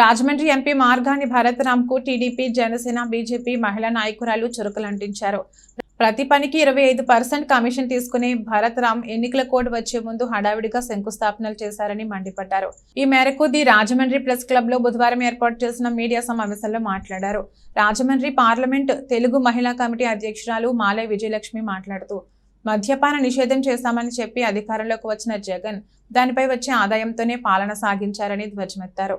Rajahmundry MP Margani భరత్రామ్కు TDP Janasena BJP మహిళా నాయకురాలు చురుకులంటించారు. ప్రతి పనికి ఇరవై ఐదు పర్సెంట్ కమిషన్ తీసుకునే భరత్రామ్ ఎన్నికల కోడ్ వచ్చే ముందు హడావిడిగా శంకుస్థాపనలు చేశారని మండిపడ్డారు. ఈ మేరకు ది రాజమండ్రి ప్రెస్ క్లబ్లో బుధవారం ఏర్పాటు చేసిన మీడియా సమావేశంలో మాట్లాడారు. రాజమండ్రి పార్లమెంట్ తెలుగు మహిళా కమిటీ అధ్యక్షురాలు మాలయ విజయలక్ష్మి మాట్లాడుతూ మద్యపాన నిషేధం చేశామని చెప్పి అధికారంలోకి వచ్చిన జగన్ దానిపై వచ్చే ఆదాయంతోనే పాలన సాగించారని ధ్వజమెత్తారు.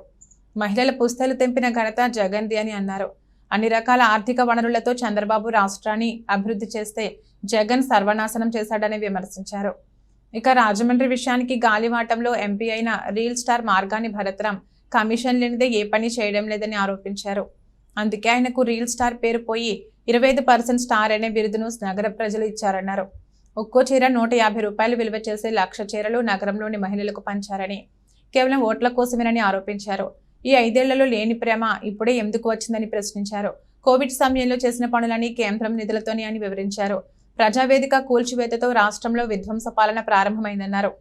మహిళల పుస్తలు తెంపిన ఘనత జగన్ది అని అన్నారు. అన్ని రకాల ఆర్థిక వనరులతో చంద్రబాబు రాష్ట్రాన్ని అభివృద్ధి చేస్తే జగన్ సర్వనాశనం చేశాడని విమర్శించారు. ఇక రాజమండ్రి విషయానికి గాలివాటంలో ఎంపీ అయిన reel star Margani Bharatram commission లేనిదే ఏ పని చేయడం లేదని ఆరోపించారు. అందుకే ఆయనకు రీల్ స్టార్ పేరు పోయి ఇరవై ఐదు పర్సెంట్ స్టార్ అనే బిరుదును నగర ప్రజలు ఇచ్చారన్నారు. ఒక్కో చీర నూట యాభై రూపాయలు విలువ చేసే లక్ష చీరలు నగరంలోని మహిళలకు పంచారని కేవలం ఓట్ల కోసమేనని ఆరోపించారు. ఈ ఐదేళ్ళలో లేని ప్రేమ ఇప్పుడే ఎందుకు వచ్చిందని ప్రశ్నించారు. కోవిడ్ సమయంలో చేసిన పనులని కేంద్రం నిధులతోనే అని వివరించారు. ప్రజావేదిక కూల్చివేతతో రాష్ట్రంలో విధ్వంస పాలన ప్రారంభమైందన్నారు.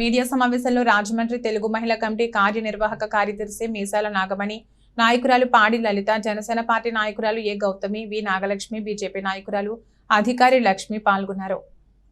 మీడియా సమావేశంలో రాజమండ్రి తెలుగు మహిళా కమిటీ కార్యనిర్వాహక కార్యదర్శి మీసాల నాగమణి నాయకురాలు పాడి లలిత జనసేన పార్టీ నాయకురాలు A Gautami V Nagalakshmi BJP నాయకురాలు అధికారి లక్ష్మి పాల్గొన్నారు.